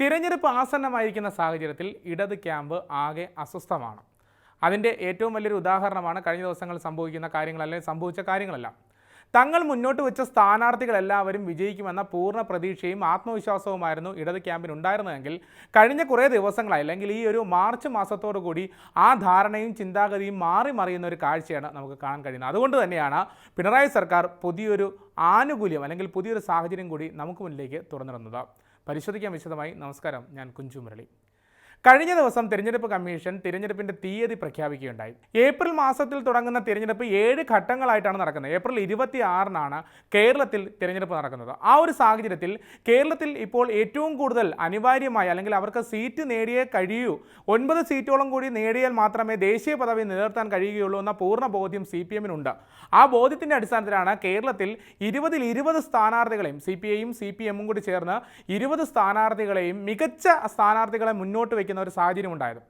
തിരഞ്ഞെടുപ്പ് ആസന്നമായിരിക്കുന്ന സാഹചര്യത്തിൽ ഇടത് ക്യാമ്പ് ആകെ അസ്വസ്ഥമാണ്. അതിന്റെ ഏറ്റവും വലിയൊരു ഉദാഹരണമാണ് കഴിഞ്ഞ ദിവസങ്ങൾ സംഭവിക്കുന്ന കാര്യങ്ങൾ അല്ലെങ്കിൽ സംഭവിച്ച കാര്യങ്ങളല്ല. തങ്ങൾ മുന്നോട്ട് വെച്ച സ്ഥാനാർത്ഥികളെല്ലാവരും വിജയിക്കുമെന്ന പൂർണ പ്രതീക്ഷയും ആത്മവിശ്വാസവുമായിരുന്നു ഇടത് ക്യാമ്പിന് ഉണ്ടായിരുന്നതെങ്കിൽ കഴിഞ്ഞ കുറേ ദിവസങ്ങളായി അല്ലെങ്കിൽ ഈ ഒരു മാർച്ച് മാസത്തോടു കൂടി ആ ധാരണയും ചിന്താഗതിയും മാറി മറിയുന്ന ഒരു കാഴ്ചയാണ് നമുക്ക് കാണാൻ കഴിയുന്നത്. അതുകൊണ്ട് തന്നെയാണ് പിണറായി സർക്കാർ പുതിയൊരു ആനുകൂല്യം അല്ലെങ്കിൽ പുതിയൊരു സാഹചര്യം കൂടി നമുക്ക് മുന്നിലേക്ക് തുറന്നിടുന്നത്. പരിശോധിക്കാൻ വിശദമായി. നമസ്കാരം. ഞാൻ കുഞ്ചു മുരളി. കഴിഞ്ഞ ദിവസം തിരഞ്ഞെടുപ്പ് കമ്മീഷൻ തിരഞ്ഞെടുപ്പിന്റെ തീയതി പ്രഖ്യാപിക്കുകയുണ്ടായി. ഏപ്രിൽ മാസത്തിൽ തുടങ്ങുന്ന തിരഞ്ഞെടുപ്പ് ഏഴ് ഘട്ടങ്ങളായിട്ടാണ് നടക്കുന്നത്. ഏപ്രിൽ ഇരുപത്തി ആറിനാണ് കേരളത്തിൽ തിരഞ്ഞെടുപ്പ് നടക്കുന്നത്. ആ ഒരു സാഹചര്യത്തിൽ കേരളത്തിൽ ഇപ്പോൾ ഏറ്റവും കൂടുതൽ അനിവാര്യമായി അല്ലെങ്കിൽ അവർക്ക് സീറ്റ് നേടിയേ കഴിയൂ. ഒൻപത് സീറ്റോളം കൂടി നേടിയാൽ മാത്രമേ ദേശീയ പദവി നിലനിർത്താൻ കഴിയുകയുള്ളൂ എന്ന പൂർണ ബോധ്യം സി പി എമ്മിനുണ്ട്. ആ ബോധ്യത്തിന്റെ അടിസ്ഥാനത്തിലാണ് കേരളത്തിൽ ഇരുപതിൽ ഇരുപത് സ്ഥാനാർത്ഥികളെയും സി പി ഐയും സി പി എമ്മും കൂടി ചേർന്ന് ഇരുപത് സ്ഥാനാർത്ഥികളെയും മികച്ച സ്ഥാനാർത്ഥികളെ മുന്നോട്ട് വയ്ക്കുന്ന ഒരു സാഹചര്യം ഉണ്ടായത്.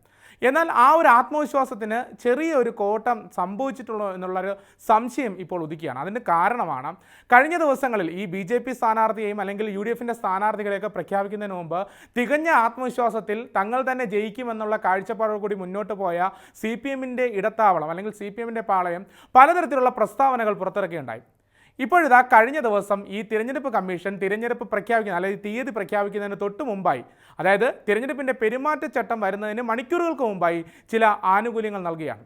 എന്നാൽ ആ ഒരു ആത്മവിശ്വാസത്തിന് ചെറിയ ഒരു കോട്ടം സംഭവിച്ചിട്ടുള്ളൂ എന്നുള്ളൊരു സംശയം ഇപ്പോൾ ഉദിക്കുകയാണ്. അതിന് കാരണമാണ് കഴിഞ്ഞ ദിവസങ്ങളിൽ ഈ ബി ജെ പി സ്ഥാനാർത്ഥിയെയും അല്ലെങ്കിൽ യു ഡി എഫിന്റെ സ്ഥാനാർത്ഥികളെയൊക്കെ പ്രഖ്യാപിക്കുന്നതിന് മുമ്പ് തികഞ്ഞ ആത്മവിശ്വാസത്തിൽ തങ്ങൾ തന്നെ ജയിക്കുമെന്നുള്ള കാഴ്ചപ്പാടോട് കൂടി മുന്നോട്ട് പോയ സി പി എമ്മിന്റെ ഇടത്താവളം അല്ലെങ്കിൽ സി പി എമ്മിന്റെ പാളയം പലതരത്തിലുള്ള പ്രസ്താവനകൾ പുറത്തിറക്കുകയുണ്ടായി ഇപ്പോഴിതാ കഴിഞ്ഞ ദിവസം ഈ തിരഞ്ഞെടുപ്പ് കമ്മീഷൻ തിരഞ്ഞെടുപ്പ് പ്രഖ്യാപിക്കുന്ന അല്ലെങ്കിൽ തീയതി പ്രഖ്യാപിക്കുന്നതിന് തൊട്ട് മുമ്പായി അതായത് തിരഞ്ഞെടുപ്പിന്റെ പെരുമാറ്റച്ചട്ടം വരുന്നതിന് മണിക്കൂറുകൾക്ക് മുമ്പായി ചില ആനുകൂല്യങ്ങൾ നൽകുകയാണ്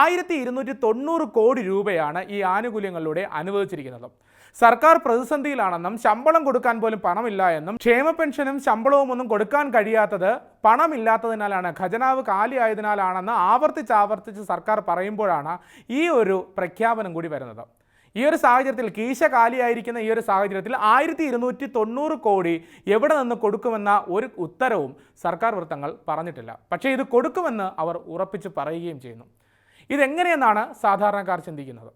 ആയിരത്തി ഇരുന്നൂറ്റി തൊണ്ണൂറ് കോടി രൂപയാണ് ഈ ആനുകൂല്യങ്ങളിലൂടെ അനുവദിച്ചിരിക്കുന്നത്. സർക്കാർ പ്രതിസന്ധിയിലാണെന്നും ശമ്പളം കൊടുക്കാൻ പോലും പണമില്ല എന്നും ക്ഷേമ പെൻഷനും ശമ്പളവും ഒന്നും കൊടുക്കാൻ കഴിയാത്തത് പണമില്ലാത്തതിനാലാണ് ഖജനാവ് കാലിയായതിനാലാണെന്ന് ആവർത്തിച്ച് ആവർത്തിച്ച് സർക്കാർ പറയുമ്പോഴാണ് ഈ ഒരു പ്രഖ്യാപനം കൂടി വരുന്നത്. ഈ ഒരു സാഹചര്യത്തിൽ കീശ കാലിയായിരിക്കുന്ന ഈ ഒരു സാഹചര്യത്തിൽ ആയിരത്തി ഇരുന്നൂറ്റി തൊണ്ണൂറ് കോടി എവിടെ നിന്ന് കൊടുക്കുമെന്ന ഒരു ഉത്തരവും സർക്കാർ വൃത്തങ്ങൾ പറഞ്ഞിട്ടില്ല. പക്ഷേ ഇത് കൊടുക്കുമെന്ന് അവർ ഉറപ്പിച്ച് പറയുകയും ചെയ്യുന്നു. ഇതെങ്ങനെയെന്നാണ് സാധാരണക്കാർ ചിന്തിക്കുന്നത്?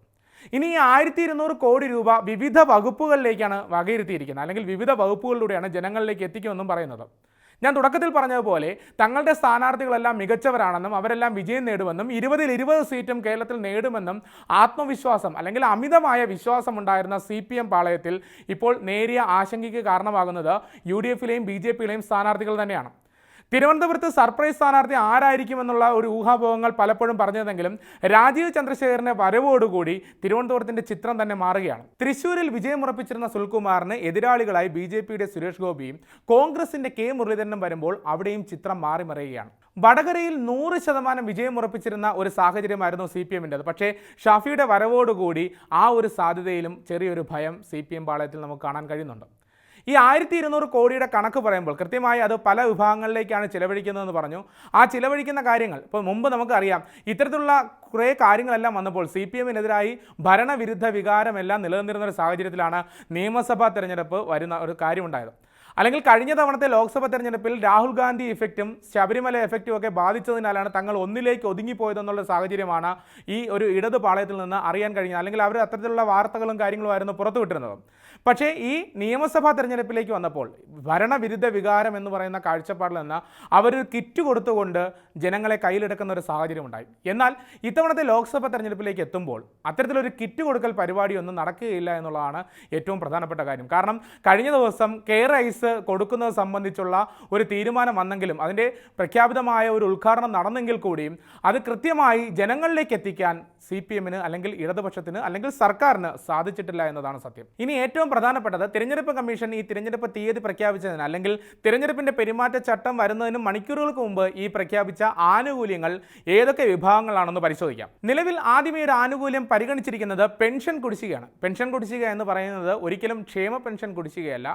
ഇനി ഈ ആയിരത്തി ഇരുന്നൂറ് കോടി രൂപ വിവിധ വകുപ്പുകളിലേക്കാണ് വകയിരുത്തിയിരിക്കുന്നത്. അല്ലെങ്കിൽ വിവിധ വകുപ്പുകളിലൂടെയാണ് ജനങ്ങളിലേക്ക് എത്തിക്കുമെന്നും പറയുന്നത്. ഞാൻ തുടക്കത്തിൽ പറഞ്ഞതുപോലെ തങ്ങളുടെ സ്ഥാനാർത്ഥികളെല്ലാം മികച്ചവരാണെന്നും അവരെല്ലാം വിജയം നേടുമെന്നും ഇരുപതിൽ ഇരുപത് സീറ്റും കേരളത്തിൽ നേടുമെന്നും ആത്മവിശ്വാസം അല്ലെങ്കിൽ അമിതമായ വിശ്വാസം ഉണ്ടായിരുന്ന സി പി എം പാളയത്തിൽ ഇപ്പോൾ നേരിയ ആശങ്കയ്ക്ക് കാരണമാകുന്നത് യു ഡി എഫിലെയും ബി ജെ പിയിലെയും സ്ഥാനാർത്ഥികൾ തന്നെയാണ്. തിരുവനന്തപുരത്ത് സർപ്രൈസ് സ്ഥാനാർത്ഥി ആരായിരിക്കുമെന്നുള്ള ഒരു ഊഹാഭോഗങ്ങൾ പലപ്പോഴും പറഞ്ഞതെങ്കിലും രാജീവ് ചന്ദ്രശേഖരന്റെ വരവോടുകൂടി തിരുവനന്തപുരത്തിന്റെ ചിത്രം തന്നെ മാറുകയാണ്. തൃശൂരിൽ വിജയമുറപ്പിച്ചിരുന്ന സുൽകുമാറിന് എതിരാളികളായി ബി ജെ പിയുടെ സുരേഷ് ഗോപിയും കോൺഗ്രസിന്റെ കെ മുരളീധരനും വരുമ്പോൾ അവിടെയും ചിത്രം മാറി മറിയുകയാണ് വടകരയിൽ നൂറ് ശതമാനം വിജയമുറപ്പിച്ചിരുന്ന ഒരു സാഹചര്യമായിരുന്നു സി പി എമ്മിന്റെത് പക്ഷേ ഷാഫിയുടെ വരവോടുകൂടി ആ ഒരു സാധ്യതയിലും ചെറിയൊരു ഭയം സി പി എം പാളയത്തിൽ നമുക്ക് കാണാൻ കഴിയുന്നുണ്ട്. ഈ ആയിരത്തി ഇരുന്നൂറ് കോടിയുടെ കണക്ക് പറയുമ്പോൾ കൃത്യമായി അത് പല വിഭാഗങ്ങളിലേക്കാണ് ചിലവഴിക്കുന്നതെന്ന് പറഞ്ഞു. ആ ചിലവഴിക്കുന്ന കാര്യങ്ങൾ ഇപ്പോൾ മുമ്പ് നമുക്കറിയാം ഇത്തരത്തിലുള്ള കുറേ കാര്യങ്ങളെല്ലാം വന്നപ്പോൾ സി പി എമ്മിനെതിരായി ഭരണവിരുദ്ധ വികാരമെല്ലാം നിലനിന്നിരുന്ന ഒരു സാഹചര്യത്തിലാണ് നിയമസഭാ തെരഞ്ഞെടുപ്പ് വരുന്ന ഒരു കാര്യമുണ്ടായത്. അല്ലെങ്കിൽ കഴിഞ്ഞ തവണത്തെ ലോക്സഭാ തെരഞ്ഞെടുപ്പിൽ രാഹുൽ ഗാന്ധി ഇഫക്റ്റും ശബരിമല എഫക്റ്റും ഒക്കെ ബാധിച്ചതിനാലാണ് തങ്ങൾ ഒന്നിലേക്ക് ഒതുങ്ങിപ്പോയതെന്നുള്ള സാഹചര്യമാണ് ഈ ഒരു ഇടത് പാളയത്തിൽ നിന്ന് അറിയാൻ കഴിഞ്ഞത്. അല്ലെങ്കിൽ അവർ അത്തരത്തിലുള്ള വാർത്തകളും കാര്യങ്ങളുമായിരുന്നു പുറത്തുവിട്ടിരുന്നത്. പക്ഷേ ഈ നിയമസഭാ തെരഞ്ഞെടുപ്പിലേക്ക് വന്നപ്പോൾ ഭരണവിരുദ്ധ വികാരം എന്ന് പറയുന്ന കാഴ്ചപ്പാടിൽ നിന്ന് അവർ കിറ്റ് കൊടുത്തുകൊണ്ട് ജനങ്ങളെ കയ്യിലെടുക്കുന്ന ഒരു സാഹചര്യം ഉണ്ടായി എന്നാൽ ഇത്തവണത്തെ ലോക്സഭാ തെരഞ്ഞെടുപ്പിലേക്ക് എത്തുമ്പോൾ അത്തരത്തിലൊരു കിറ്റ് കൊടുക്കൽ പരിപാടിയൊന്നും നടക്കുകയില്ല എന്നുള്ളതാണ് ഏറ്റവും പ്രധാനപ്പെട്ട കാര്യം. കാരണം കഴിഞ്ഞ ദിവസം കെയർ ഐസ് കൊടുക്കുന്നത് സംബന്ധിച്ചുള്ള ഒരു തീരുമാനം വന്നെങ്കിലും അതിന്റെ പ്രഖ്യാപിതമായ ഒരു ഉദ്ഘാടനം നടന്നെങ്കിൽ കൂടിയും അത് കൃത്യമായി ജനങ്ങളിലേക്ക് എത്തിക്കാൻ സി പി എമ്മിന് അല്ലെങ്കിൽ ഇടതുപക്ഷത്തിന് അല്ലെങ്കിൽ സർക്കാരിന് സാധിച്ചിട്ടില്ല എന്നതാണ് സത്യം. ഇനി ഏറ്റവും പ്രധാനപ്പെട്ടത് തിരഞ്ഞെടുപ്പ് കമ്മീഷൻ ഈ തിരഞ്ഞെടുപ്പ് തീയതി പ്രഖ്യാപിച്ചതിന് അല്ലെങ്കിൽ തിരഞ്ഞെടുപ്പിന്റെ പെരുമാറ്റച്ചട്ടം വരുന്നതിന് മണിക്കൂറുകൾക്ക് മുമ്പ് ഈ പ്രഖ്യാപിച്ച ആനുകൂല്യങ്ങൾ ഏതൊക്കെ വിഭാഗങ്ങളാണെന്ന് പരിശോധിക്കാം. നിലവിൽ ആദ്യമേ ഒരു ആനുകൂല്യം പരിഗണിച്ചിരിക്കുന്നത് പെൻഷൻ കുടിശ്ശികയാണ്. പെൻഷൻ കുടിശ്ശിക എന്ന് പറയുന്നത് ഒരിക്കലും ക്ഷേമ പെൻഷൻ കുടിശ്ശികയല്ല.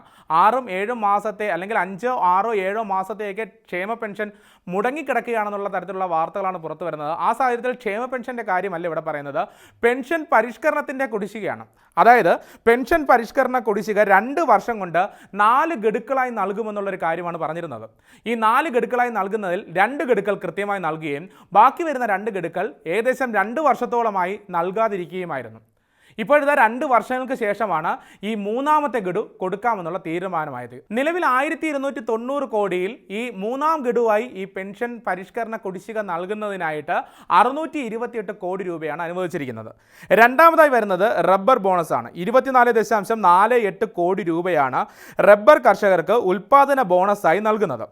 ആറും ഏഴും മാസത്തെ അല്ലെങ്കിൽ അഞ്ചോ ആറോ ഏഴോ മാസത്തെയൊക്കെ ക്ഷേമ പെൻഷൻ മുടങ്ങിക്കിടക്കുകയാണെന്നുള്ള തരത്തിലുള്ള വാർത്തകളാണ് പുറത്തു വരുന്നത്. ആ സാഹചര്യത്തിൽ ക്ഷേമ പെൻഷന്റെ കാര്യമല്ല ഇവിടെ പറയുന്നത്. പെൻഷൻ പരിഷ്കരണത്തിന്റെ കുടിശ്ശികയാണ്. അതായത് പെൻഷൻ പരിഷ്കരണ കുടിശ്ശിക രണ്ട് വർഷം കൊണ്ട് നാല് ഗഡുക്കളായി നൽകുമെന്നുള്ളൊരു കാര്യമാണ് പറഞ്ഞിരുന്നത്. ഈ നാല് ഗഡുക്കളായി നൽകുന്നതിൽ രണ്ട് ഗഡുക്കൾ കൃത്യമായി നൽകുകയും ബാക്കി വരുന്ന രണ്ട് ഗഡുക്കൾ ഏകദേശം രണ്ട് വർഷത്തോളമായി നൽകാതിരിക്കുകയുമായിരുന്നു. ഇപ്പോഴിതാ രണ്ട് വർഷങ്ങൾക്ക് ശേഷമാണ് ഈ മൂന്നാമത്തെ ഗഡു കൊടുക്കാമെന്നുള്ള തീരുമാനമായത്. നിലവിൽ ആയിരത്തി ഇരുന്നൂറ്റി തൊണ്ണൂറ് കോടിയിൽ ഈ മൂന്നാം ഗഡുവായി ഈ പെൻഷൻ പരിഷ്കരണ കുടിശ്ശിക നൽകുന്നതിനായിട്ട് അറുന്നൂറ്റി ഇരുപത്തിയെട്ട് കോടി രൂപയാണ് അനുവദിച്ചിരിക്കുന്നത്. രണ്ടാമതായി വരുന്നത് റബ്ബർ ബോണസ് ആണ് ഇരുപത്തിനാല് ദശാംശം നാല് എട്ട് കോടി രൂപയാണ് റബ്ബർ കർഷകർക്ക് ഉൽപ്പാദന ബോണസായി നൽകുന്നത്.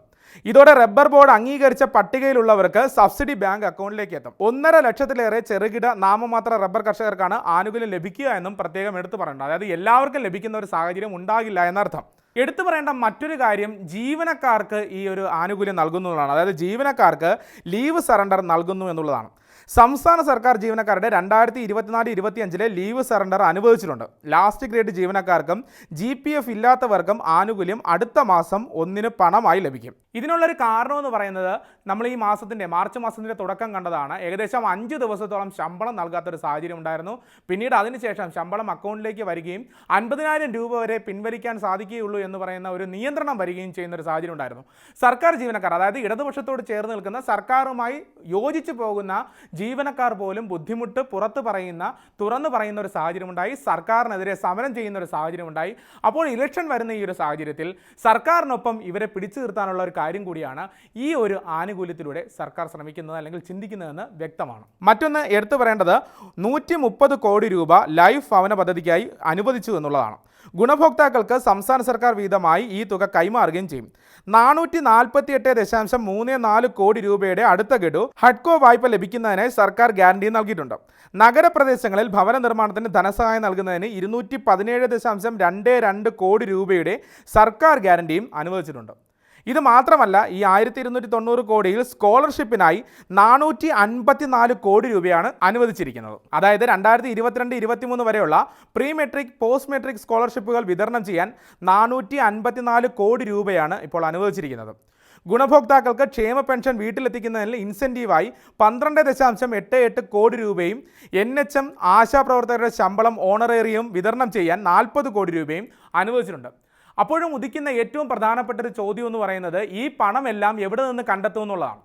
ഇതോടെ റബ്ബർ ബോർഡ് അംഗീകരിച്ച പട്ടികയിലുള്ളവർക്ക് സബ്സിഡി ബാങ്ക് അക്കൗണ്ടിലേക്ക് എത്തും. ഒന്നര ലക്ഷത്തിലേറെ ചെറുകിട നാമമാത്ര റബ്ബർ കർഷകർക്കാണ് ആനുകൂല്യം ലഭിക്കുക എന്നും പ്രത്യേകം എടുത്തു പറയേണ്ടത് അതായത് എല്ലാവർക്കും ലഭിക്കുന്ന ഒരു സാഹചര്യം ഉണ്ടാകില്ല എന്നർത്ഥം. എടുത്തു പറയേണ്ട മറ്റൊരു കാര്യം ജീവനക്കാർക്ക് ഈ ഒരു ആനുകൂല്യം നൽകുന്നതാണ് അതായത് ജീവനക്കാർക്ക് ലീവ് സറണ്ടർ നൽകുന്നു എന്നുള്ളതാണ്. സംസ്ഥാന സർക്കാർ ജീവനക്കാരുടെ രണ്ടായിരത്തി ഇരുപത്തിനാല് ഇരുപത്തിയഞ്ചിലെ ലീവ് സറണ്ടർ അനുവദിച്ചിട്ടുണ്ട്. ലാസ്റ്റ് ഗ്രേഡ് ജീവനക്കാർക്കും ജി പി എഫ് ഇല്ലാത്തവർക്കും ആനുകൂല്യം അടുത്ത മാസം ഒന്നിന് പണമായി ലഭിക്കും. ഇതിനുള്ളൊരു കാരണം എന്ന് പറയുന്നത് നമ്മൾ ഈ മാസത്തിന്റെ മാർച്ച് മാസത്തിന്റെ തുടക്കം കണ്ടതാണ്. ഏകദേശം അഞ്ച് ദിവസത്തോളം ശമ്പളം നൽകാത്തൊരു സാഹചര്യം ഉണ്ടായിരുന്നു. പിന്നീട് അതിനുശേഷം ശമ്പളം അക്കൗണ്ടിലേക്ക് വരികയും അൻപതിനായിരം രൂപ വരെ പിൻവലിക്കാൻ സാധിക്കുകയുള്ളൂ എന്ന് പറയുന്ന ഒരു നിയന്ത്രണം വരികയും ചെയ്യുന്ന ഒരു സാഹചര്യം ഉണ്ടായിരുന്നു. സർക്കാർ ജീവനക്കാർ അതായത് ഇടതുപക്ഷത്തോട് ചേർന്ന് നിൽക്കുന്ന സർക്കാരുമായി യോജിച്ചു പോകുന്ന ജീവനക്കാർ പോലും ബുദ്ധിമുട്ട് പുറത്ത് പറയുന്ന തുറന്നു പറയുന്ന ഒരു സാഹചര്യം ഉണ്ടായി സർക്കാരിനെതിരെ സമരം ചെയ്യുന്ന ഒരു സാഹചര്യം ഉണ്ടായി അപ്പോൾ ഇലക്ഷൻ വരുന്ന ഈ ഒരു സാഹചര്യത്തിൽ സർക്കാരിനൊപ്പം ഇവരെ പിടിച്ചു നിർത്താനുള്ള ഒരു കാര്യം കൂടിയാണ് ഈ ഒരു ആനുകൂല്യത്തിലൂടെ സർക്കാർ ശ്രമിക്കുന്നത് അല്ലെങ്കിൽ ചിന്തിക്കുന്നതെന്ന് വ്യക്തമാണ്. മറ്റൊന്ന് എടുത്തു പറയേണ്ടത് നൂറ്റി കോടി രൂപ ലൈഫ് ഭവന പദ്ധതിക്കായി അനുവദിച്ചു എന്നുള്ളതാണ്. ഗുണഭോക്താക്കൾക്ക് സംസ്ഥാന സർക്കാർ വീതമായി ഈ തുക കൈമാറുകയും ചെയ്യും. നാനൂറ്റി നാൽപ്പത്തി എട്ട് ദശാംശം മൂന്ന് നാല് കോടി രൂപയുടെ അടുത്ത ഗഡു ഹഡ്കോ വായ്പ ലഭിക്കുന്നതിനായി സർക്കാർ ഗ്യാരണ്ടി നൽകിയിട്ടുണ്ട്. നഗരപ്രദേശങ്ങളിൽ ഭവന നിർമ്മാണത്തിന് ധനസഹായം നൽകുന്നതിന് ഇരുന്നൂറ്റി പതിനേഴ് ദശാംശം രണ്ട് രണ്ട് കോടി രൂപയുടെ സർക്കാർ ഗ്യാരണ്ടിയും അനുവദിച്ചിട്ടുണ്ട്. ഇത് മാത്രമല്ല ഈ ആയിരത്തി ഇരുന്നൂറ്റി തൊണ്ണൂറ് കോടിയിൽ സ്കോളർഷിപ്പിനായി നാനൂറ്റി അൻപത്തി നാല് കോടി രൂപയാണ് അനുവദിച്ചിരിക്കുന്നത്. അതായത് രണ്ടായിരത്തി ഇരുപത്തിരണ്ട് ഇരുപത്തിമൂന്ന് വരെയുള്ള പ്രീ മെട്രിക് പോസ്റ്റ് മെട്രിക് സ്കോളർഷിപ്പുകൾ വിതരണം ചെയ്യാൻ നാനൂറ്റി അൻപത്തിനാല് കോടി രൂപയാണ് ഇപ്പോൾ അനുവദിച്ചിരിക്കുന്നത്. ഗുണഭോക്താക്കൾക്ക് ക്ഷേമ പെൻഷൻ വീട്ടിലെത്തിക്കുന്നതിന് ഇൻസെന്റീവായി പന്ത്രണ്ട് ദശാംശം എട്ട് എട്ട് കോടി രൂപയും എൻ എച്ച് എം ആശാപ്രവർത്തകരുടെ ശമ്പളം ഓണറേറിയും വിതരണം ചെയ്യാൻ നാൽപ്പത് കോടി രൂപയും അനുവദിച്ചിട്ടുണ്ട്. അപ്പോഴും ഉദിക്കുന്ന ഏറ്റവും പ്രധാനപ്പെട്ട ഒരു ചോദ്യം എന്ന് പറയുന്നത് ഈ പണമെല്ലാം എവിടെ നിന്ന് കണ്ടെത്തും എന്നുള്ളതാണ്.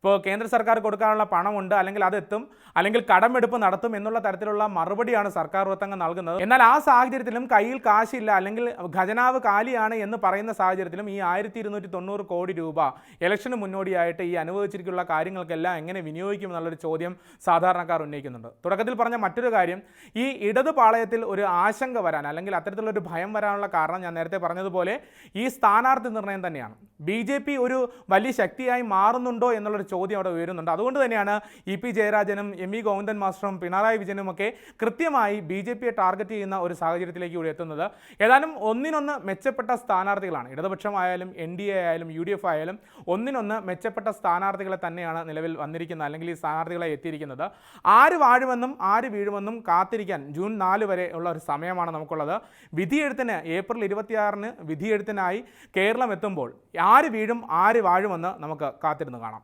ഇപ്പോൾ കേന്ദ്ര സർക്കാർ കൊടുക്കാനുള്ള പണമുണ്ട് അല്ലെങ്കിൽ അതെത്തും അല്ലെങ്കിൽ കടമെടുപ്പ് നടത്തും എന്നുള്ള തരത്തിലുള്ള മറുപടിയാണ് സർക്കാർ വൃത്തങ്ങൾ നൽകുന്നത്. എന്നാൽ ആ സാഹചര്യത്തിലും കയ്യിൽ കാശില്ല അല്ലെങ്കിൽ ഖജനാവ് കാലിയാണ് എന്ന് പറയുന്ന സാഹചര്യത്തിലും ഈ ആയിരത്തി ഇരുന്നൂറ്റി തൊണ്ണൂറ് കോടി രൂപ ഇലക്ഷന് മുന്നോടിയായിട്ട് ഈ അനുവദിച്ചിരിക്കുന്ന കാര്യങ്ങൾക്കെല്ലാം എങ്ങനെ വിനിയോഗിക്കും എന്നുള്ളൊരു ചോദ്യം സാധാരണക്കാർ ഉന്നയിക്കുന്നുണ്ട്. തുടക്കത്തിൽ പറഞ്ഞ മറ്റൊരു കാര്യം ഈ ഇടതു പാളയത്തിൽ ഒരു ആശങ്ക വരാൻ അല്ലെങ്കിൽ അത്തരത്തിലുള്ളൊരു ഭയം വരാനുള്ള കാരണം ഞാൻ നേരത്തെ പറഞ്ഞതുപോലെ ഈ സ്ഥാനാർത്ഥി നിർണയം തന്നെയാണ്. ബി ഒരു വലിയ ശക്തിയായി മാറുന്നുണ്ടോ എന്നുള്ളൊരു ചോദ്യം അവിടെ ഉയരുന്നുണ്ട്. അതുകൊണ്ട് തന്നെയാണ് ഇ പി ജയരാജനും എം ഇ ഗോവിന്ദൻ മാസ്റ്ററും പിണറായി വിജയനും ഒക്കെ കൃത്യമായി ബി ജെ പിയെ ടാർഗറ്റ് ചെയ്യുന്ന ഒരു സാഹചര്യത്തിലേക്ക് കൂടി എത്തുന്നത്. ഏതാനും ഒന്നിനൊന്ന് മെച്ചപ്പെട്ട സ്ഥാനാർത്ഥികളാണ്. ഇടതുപക്ഷമായാലും എൻ ഡി എ ആയാലും യു ഡി എഫ് ആയാലും ഒന്നിനൊന്ന് മെച്ചപ്പെട്ട സ്ഥാനാർത്ഥികളെ തന്നെയാണ് നിലവിൽ വന്നിരിക്കുന്നത് അല്ലെങ്കിൽ ഈ സ്ഥാനാർത്ഥികളെ എത്തിയിരിക്കുന്നത്. ആര് വാഴുമെന്നും ആര് വീഴുമെന്നും കാത്തിരിക്കാൻ ജൂൺ നാല് വരെ ഉള്ള ഒരു സമയമാണ് നമുക്കുള്ളത്. വിധിയെഴുത്തിന് ഏപ്രിൽ ഇരുപത്തിയാറിന് വിധിയെഴുത്തിനായി കേരളം എത്തുമ്പോൾ ആര് വീഴും ആര് വാഴുമെന്ന് നമുക്ക് കാത്തിരുന്ന് കാണാം.